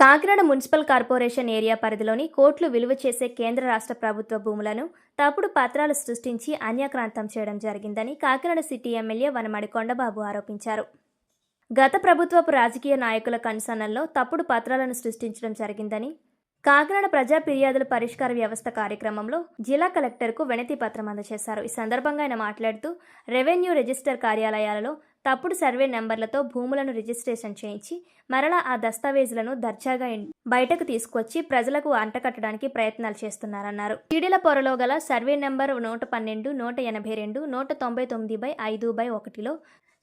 Kakinada municipal corporation area పరిధిలోని కోట్లు విలువ చేసే కేంద్ర రాష్ట్ర ప్రభుత్వ భూములను తప్పుడు పత్రాలు సృష్టించి అన్యాక్రాంతం చేయడం జరిగిందని కాకినాడ సిటీ ఎమ్మెల్యే వనమడి కొండబాబు ఆరోపించారు. గత ప్రభుత్వపు రాజకీయ నాయకుల కనుసన్నల్లో తప్పుడు పత్రాలను సృష్టించడం జరిగిందని కాకినాడ ప్రజా ఫిర్యాదుల పరిష్కార వ్యవస్థ కార్యక్రమంలో జిల్లా కలెక్టర్కు వినతి పత్రం అందజేశారు. ఈ సందర్భంగా ఆయన మాట్లాడుతూ రెవెన్యూ రిజిస్టర్ కార్యాలయాలలో తప్పుడు సర్వే నెంబర్లతో భూములను రిజిస్ట్రేషన్ చేయించి మరలా ఆ దస్తావేజులను దర్జాగా బయటకు తీసుకొచ్చి ప్రజలకు అంటకట్టడానికి ప్రయత్నాలు చేస్తున్నారన్నారు. చీడిల పొరలో గల సర్వే నెంబర్ నూట పన్నెండు నూట ఎనభై రెండు నూట తొంభై తొమ్మిది బై ఐదు బై ఒకటిలో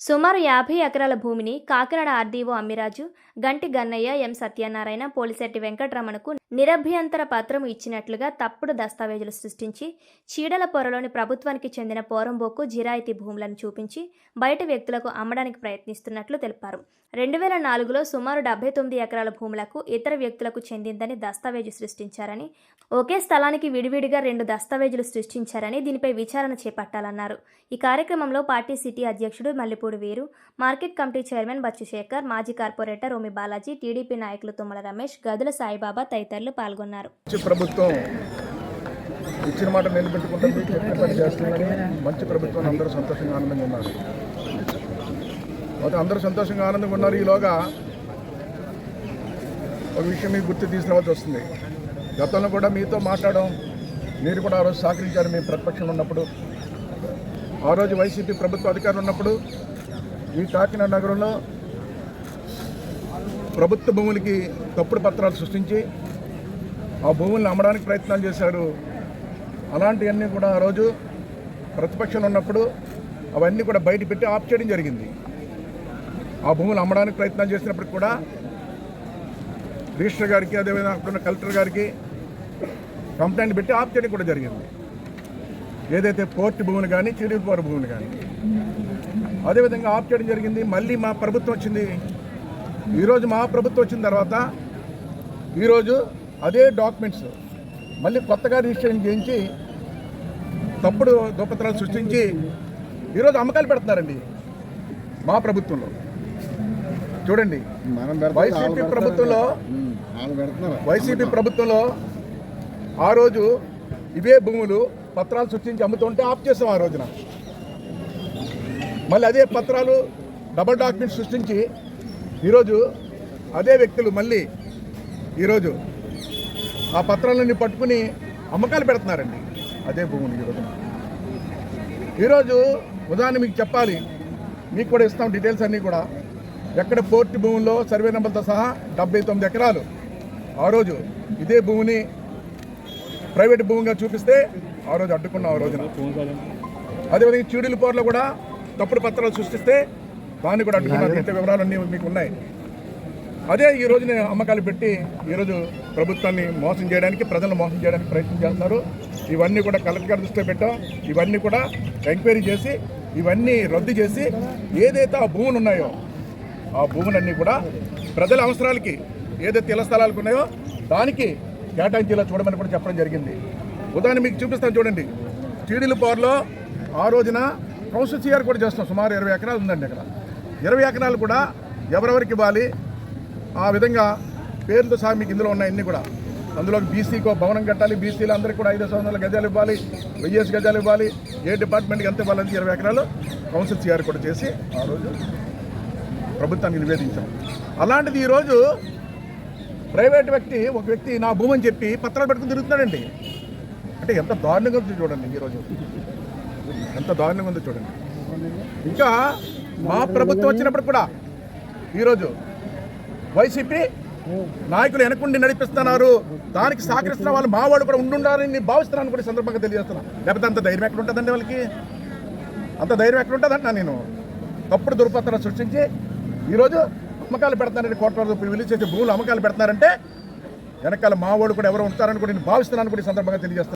సుమారు యాభై ఎకరాల భూమిని కాకినాడ ఆర్డీఓ అమ్మిరాజు గంటి గన్నయ్య ఎం. సత్యనారాయణ పోలిశెట్టి వెంకటరమణకు నిరభ్యంతర పత్రం ఇచ్చినట్లుగా తప్పుడు దస్తావేజులు సృష్టించి చీడల పొరలోని ప్రభుత్వానికి చెందిన పోరంబోకు జిరాయితీ భూములను చూపించి బయట వ్యక్తులకు అమ్మడానికి ప్రయత్నిస్తున్నట్లు తెలిపారు. రెండు వేల నాలుగులో సుమారు డెబ్బై తొమ్మిది ఎకరాల భూములకు ఇతర వ్యక్తులకు చెందిందని దస్తావేజు సృష్టించారని ఒకే స్థలానికి విడివిడిగా రెండు దస్తావేజులు సృష్టించారని దీనిపై విచారణ చేపట్టాలన్నారు. ఈ కార్యక్రమంలో పార్టీ సిటీ అధ్యక్షుడు Mallepudi Veeru market committee chairman Bachchu Sekhar మాజీ కార్పొరేటర్ ఓమి బాలాజీ టీడీపీ నాయకులు తుమ్మల రమేష్ గదుల సాయిబాబా తదితరులు పాల్గొన్నారు. మంచి ప్రభుత్వం ఇచ్చిన మాట నిలబెట్టుకుంటుంది చెప్పిన పని చేస్తుందని మంచి ప్రభుత్వం అందరూ సంతోషంగా ఆనందంగా ఉన్నారు. అయితే అందరూ సంతోషంగా ఆనందంగా ఉన్నారు ఈలోగా ఒక విషయం మీకు గుర్తు తీసుకురావాల్సి వస్తుంది. గతంలో కూడా మీతో మాట్లాడడం మీరు కూడా ఆ రోజు సహకరించారు మీ ప్రతిపక్షంలో ఉన్నప్పుడు. ఆ రోజు వైసీపీ ప్రభుత్వ అధికారులు ఉన్నప్పుడు ఈ కాకినాడ నగరంలో ప్రభుత్వ భూములకి తప్పుడు పత్రాలు సృష్టించి ఆ భూముల్ని అమ్మడానికి ప్రయత్నాలు చేశారు అలాంటివన్నీ కూడా ఆ రోజు ప్రతిపక్షంలో ఉన్నప్పుడు అవన్నీ కూడా బయట పెట్టి ఆఫ్ చేయడం జరిగింది. ఆ భూములు అమ్మడానికి ప్రయత్నాలు చేసినప్పుడు కూడా రిజిస్టర్ గారికి అదేవిధంగా అక్కడున్న కలెక్టర్ గారికి కంప్లైంట్ పెట్టి ఆఫ్ చేయడం కూడా జరిగింది. ఏదైతే పోర్ట్ భూములు కానీ చిడిపోర భూములు కానీ అదేవిధంగా ఆఫ్ చేయడం జరిగింది. మళ్ళీ మా ప్రభుత్వం వచ్చింది. ఈరోజు మా ప్రభుత్వం వచ్చిన తర్వాత ఈరోజు అదే డాక్యుమెంట్స్ మళ్ళీ కొత్తగా రిజిస్ట్రేషన్ చేయించి తప్పుడు దోపత్రాలు సృష్టించి ఈరోజు అమ్మకాలు పెడుతున్నారండి మా ప్రభుత్వంలో. చూడండి. వైసీపీ. ప్రభుత్వంలో వైసీపీ ప్రభుత్వంలో ఆ రోజు ఇవే భూములు పత్రాలు సృష్టించి అమ్ముతుంటే ఆఫ్ చేసాం ఆ రోజున. మళ్ళీ అదే పత్రాలు డబల్ డాక్యుమెంట్స్ సృష్టించి ఈరోజు అదే వ్యక్తులు మళ్ళీ ఈరోజు ఆ పత్రాలన్నీ పట్టుకుని అమ్మకాలు పెడుతున్నారండి. అదే భూములు ఈరోజు ఈరోజు ఉదాహరణ మీకు చెప్పాలి. మీకు కూడా ఇస్తాం డీటెయిల్స్ అన్నీ కూడా. ఎక్కడ పోర్ట్ భూముల్లో సర్వే నెంబర్తో సహా డెబ్బై తొమ్మిది ఎకరాలు. ఆ రోజు ఇదే భూమిని ప్రైవేట్ భూమిగా చూపిస్తే ఆ రోజు అడ్డుకున్నాం ఆ రోజున. అదేవిధంగా చీడిలపోర్లో కూడా తప్పుడు పత్రాలు సృష్టిస్తే దాన్ని కూడా అడ్డుకున్నాం. ఇంత వివరాలన్నీ మీకు ఉన్నాయి. అదే ఈ రోజున అమ్మకాలు పెట్టి ఈరోజు ప్రభుత్వాన్ని మోసం చేయడానికి ప్రజలను మోసం చేయడానికి ప్రయత్నం చేస్తున్నారు. ఇవన్నీ కూడా కలెక్టర్ గారి దృష్టిలో పెట్టాం. ఇవన్నీ కూడా ఎంక్వైరీ చేసి ఇవన్నీ రద్దు చేసి ఏదైతే ఆ భూములు ఉన్నాయో ఆ భూములన్నీ కూడా ప్రజల అవసరాలకి ఏదైతే ఇళ్ళ స్థలాలకు ఉన్నాయో దానికి కేటాయించేలా చూడమని కూడా చెప్పడం జరిగింది. ఉదాహరణ మీకు చూపిస్తాను చూడండి. టీడీలు పవర్లో ఆ రోజున కౌన్సిల్ సిఆర్ కూడా చేస్తాం సుమారు ఇరవై ఎకరాలు ఉందండి అక్కడ. ఇరవై ఎకరాలు కూడా ఎవరెవరికి ఇవ్వాలి? ఆ విధంగా పేర్లతో సహా మీకు ఇందులో ఉన్నాయి కూడా. అందులో బీసీకో భవనం కట్టాలి బీసీలు అందరికీ కూడా ఐదు వందల గజాలు ఇవ్వాలి వెయ్యేసి గజాలు ఇవ్వాలి. ఏ డిపార్ట్మెంట్కి ఎంత ఇవ్వాలని ఇరవై ఎకరాలు కౌన్సిల్ సిఆర్ కూడా చేసి ఆ రోజు ప్రభుత్వానికి నివేదించాం. అలాంటిది ఈరోజు ప్రైవేట్ వ్యక్తి ఒక వ్యక్తి నా భూమి అని చెప్పి పత్రాలు పెట్టుకుని తిరుగుతున్నాడండి. అంటే ఎంత దారుణంగా ఉందో చూడండి ఈరోజు ఎంత దారుణంగా ఉందో చూడండి. ఇంకా మా ప్రభుత్వం వచ్చినప్పుడు కూడా ఈరోజు వైసీపీ నాయకులు వెనకుండి నడిపిస్తున్నారు. దానికి సహకరిస్తున్న వాళ్ళు మా వాళ్ళు కూడా ఉండుండాలని నేను భావిస్తున్నాను కూడా సందర్భంగా తెలియజేస్తున్నాను లేకపోతే అంత ధైర్యం ఎక్కడ ఉంటుందండి వాళ్ళకి? అంత ధైర్యం ఎక్కడ ఉంటుందంట నేను. తప్పుడు దుర్పత్రాలు సృష్టించి ఈరోజు అమ్మకాలు పెడతానంటే కోట్ల రూపాయలు విలువ చేసే భూములు అమ్మకాలు పెడతారంటే వెనకాల మా కూడా ఎవరు ఉంటారని కూడా నేను భావిస్తున్నాను కూడా ఈ సందర్భంగా తెలియజేస్తాను